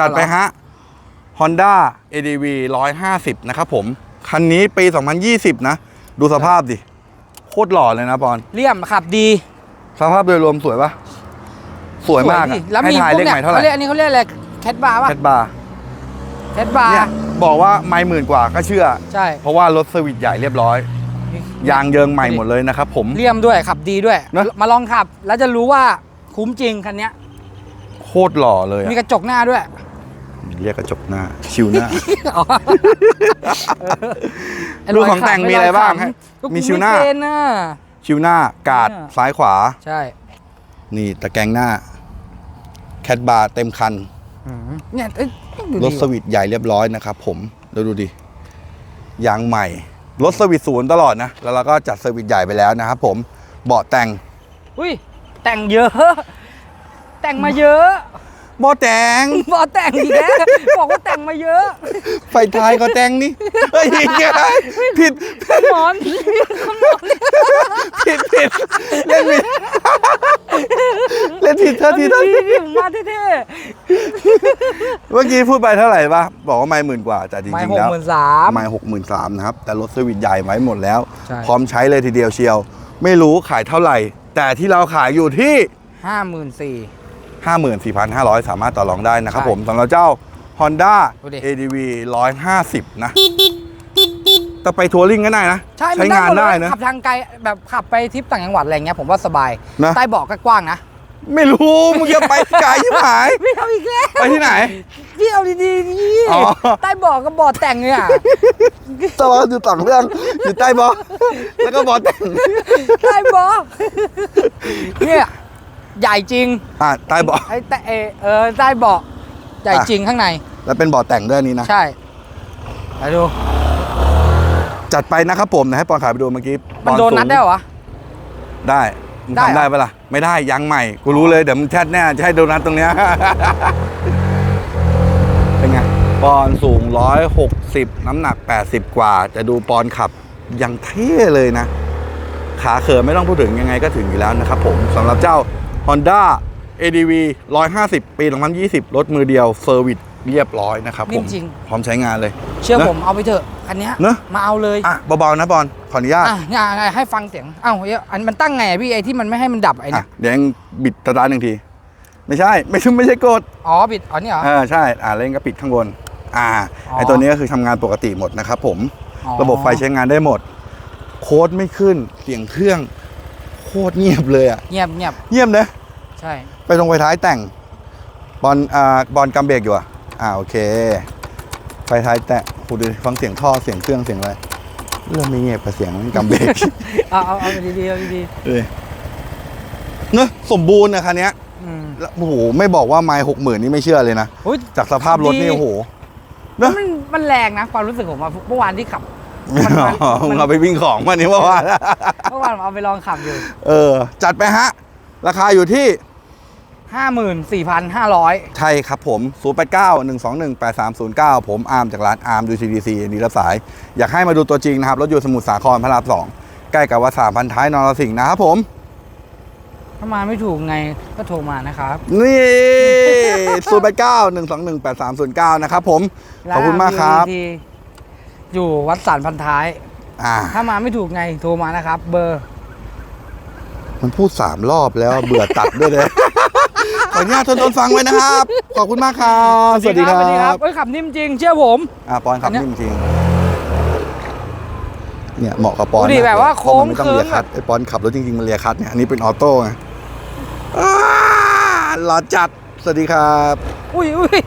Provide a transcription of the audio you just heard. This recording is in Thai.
จัดไปฮะ Honda ADV 150 นะครับผม คันนี้ปี 2020 นะ ดูสภาพดิ โคตรหล่อเลยนะปอน เลี่ยมขับดี สภาพโดยรวมสวยปะสวยมากดิอะแล้วให้มีทายพวเลกขเนี่ใหยม่เท่าไหเขาร่เรียกอันนี้เขาเรียกอะไรแคทบาร์ป่ะแคทบาร์แคทบาร์เนี่ยบอกว่าไม่หมื่นกว่าก็เชื่อ ใช่เพราะว่ารถเซอร์วิสใหญ่เรียบร้อย ยางเยิงใหม่หมดเลยนะครับผม เลี่ยมด้วยขับดีด้วย นะ มาลองขับ แล้วจะรู้ว่าคุ้มจริงคันเนี้ย โคตรหล่อเลยอะมีกระจกหน้าด้วย เรียกกระจกหน้า ชิวหน้าอ๋อไดูของแต่งมีอะไรบ้างฮะก็กูมีชิวหน้าไเป็นน่ะชิวหน้ากาดอ่าซ้ายขวา ใช่ นี่ตะแกรงหน้า แคทบาร์เต็มคันอืมเนี่ยเอ้ยดูรดิถสวิตช์ใหญ่เรียบร้อยนะครับผมแล้วดูดิยางใหม่ รถสวิตช์ศูนย์ตลอดนะ แล้วเราก็จัดสวิตช์ใหญ่ไปแล้วนะครับผมเบาะแต่ง อุ้ยแต่งเยอะ แต่งมาเยอะเบาะแต่งบอกแต่งอีกแล้วบอกว่าแต่งมาเยอะ ไฟท้ายก็แต่งนี่เฮ้ยผิดผิดหมอนหมอนผิดผิดเล่นผิดเล่นผิดเท่าทีเท่าทีนี่ผมมาเท่เมื่อกี้พูดไปเท่าไหร่ปะบอกว่าไม่หมื่นกว่าแต่จๆไม่ริงหๆกแล้วหมื่นสามไม่หกหมื่นสามนะครับ แต่รถสวิตช์ใหญ่ไว้หมดแล้วใช่พร้อมใช้เลยทีเดียวเชียว ไม่รู้ขายเท่าไหร่ แต่ที่เราขายอยู่ที่ห้าหมื่นสี่ 54,500 สามารถต่อรองได้นะครับใช่ผมสำหรับเจ้า Honda ดูดิ ADV 150 นะ แต่ไปทัวริงก็ได้นะใช่มันงานหมได้เลยนะ ขับทางไกลแบบขับไปทริปต่างจังหวัดอะไรเงี้ยผมว่าสบายนะ ใต้เบาะก็กว้างนะไม่รู้มึงจะไปไกลที่หายพี่เอาอีกแล้วไปที่ไหน พี่เอาดีๆนี่อ๋อ ใต้เบาะก็เบาะแต่งเนี่ยตลอดอยู่ต่างเรื่องอยู่ใต้เบาะแล้วก็เบาะแต่งใต้เบาะเนี่ย ใหญ่จริงอะใต้เบาะ ไอ้แต่เอเออใต้เบาะใหญ่อะ จริงข้างใน แล้วเป็นเบาะแต่งด้วยอันนี้นะ ใช่ไปดู จัดไปนะครับผมนะให้ปอนขายไปดูเมื่อกี้มันปอโดนนัดได้เหรอวะ ได้มึงได้เหรอ ทำได้ปะล่ะ ไม่ได้ยังใหม่ กูรู้เลยเดี๋ยวมึงแชทแน่จะให้โดนัทตรงเนี้ย เป็นไง ปอนสูง 160 น้ำหนัก 80 กว่า จะดูปอนขับยังเท่เลยนะ ขาเขินไม่ต้องพูดถึงยังไงก็ถึงอยู่แล้วนะครับผมสำหรับเจ้า Honda ADV 150 ปี 2020 รถมือเดียวเซอร์วิสเรียบร้อยนะครับผมจริงพร้อมใช้งานเลย เชื่อนะผมเอาไปเถอะคันเนี้ยเนอะมาเอาเลยอะเบาๆนะบอลขออนุญาตอะเนี่ยเนี่ยให้ฟังเสียงอ้าวเดี๋ยวอันมันตั้งไงอะพี่ไอ้ที่มันไม่ให้มันดับไอ้อะเนี่ยเดี๋ยวเองบิดสตาร์ทหนึ่งที ไม่ใช่ ไม่ใช่ไม่ใช่กดอ๋อบิดอ๋อนี่เหรอเออใช่อ่าเล่นก็ปิดข้างบนอ่าอ๋อไอตัวนี้ก็คือทำงานปกติหมดนะครับผมอ๋อระบบไฟใช้งานได้หมด โค้ดไม่ขึ้นเสียงเครื่องโคตรเงียบเลยอะเงียบเงียบเงียบนะ ใช่ไปตรงไฟท้ายแต่ง บอลอ่าบอลกำเบรกอยู่อะอ่าโอเค ไฟท้ายแตะกูดูดิฟังเสียงท่อเสียงเครื่องเสียงอะไรเริ่มไม่เงียบกับเสียงกำเบรก เอาเอาเอาดีๆเอาดีเออเนอะสมบูรณ์นะคันเนี้ยๆอืมแล้วโอ้โหไม่บอกว่าไมล์หกหมื่นนี่ไม่เชื่อเลยนะอุ๊ยจากสภาพรถนี่ดี โอ้โห เนมัอะนมันแรงนะความรู้สึกผมอะเมื่อวานที่ขับ มันอ๋อมึงเอาไปวิ่งของมานี่เมื่อวานเมื่อวานผมเอาไปลองขับอยู่ เออ จัดไปฮะ ราคาอยู่ที่ ห้าหมื่นสี่พันห้าร้อยใช่ครับผม 0 8 9 1 2 1 8 3 0 9 ผมอาร์มจากร้านอาร์มดู CDC ดีรับสาย อยากให้มาดูตัวจริงนะครับ รถยนต์สมุทรสาครพระรามสองใกล้กับวัดสามพันท้ายนรสิงห์นะครับผม ถ้ามาไม่ถูกไงก็โทรมานะครับ นี่ 0 8 9 1 2 1 8 3 0 9 นะครับผม ขอบคุณมากครับาน PVT อยู่วัดสารพันท้ายอ่าถ้ามาไม่ถูกไงโทรมานะครับ เบอร์ มันพูดสามรอบแล้วเบื่อตัดด้วยเลยข ออนุญาตทนทนฟังไว้นะครับ ขอบคุณมากครับสวัสดีคสวัสดีครัรับบเอ้ยขับนิ่มจริงเชื่อผม อ่าปอนขับอันเนี้ยนิ่มจริงเนี่ยเหมาะกับปอนดูดิมกแบบว่าเพระมันไม่ต้องโค้ง เลียคัดเคิ้งไอ้ปอนขับรถจริงๆมันเลียคัดเนี่ยอันนี้เป็นออโต้ไงอ่าหล่อจัดสวัสดีครับ อุ้ยอุ้ย